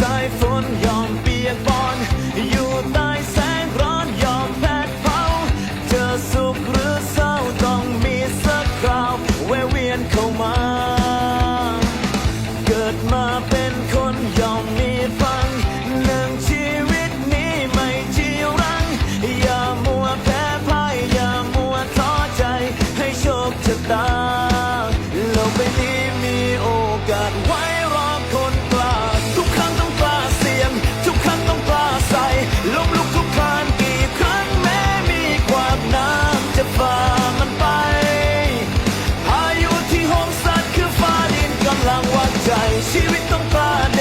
สายฝนยอมเปียกปอน อยู่ใต้แสงร้อนยอมแผดเผาเจอสุขหรือเศร้าต้องมีสักคราวแวะเวียนเข้ามา เกิดมาเป็นคนยอมมีฟังหนึ่งชีวิตนี้ไม่จีรัง อย่ามัวแพ้พ่ายอย่ามัวท้อใจให้โชคชะตา ใจชีวิตต้องกล้าเดิน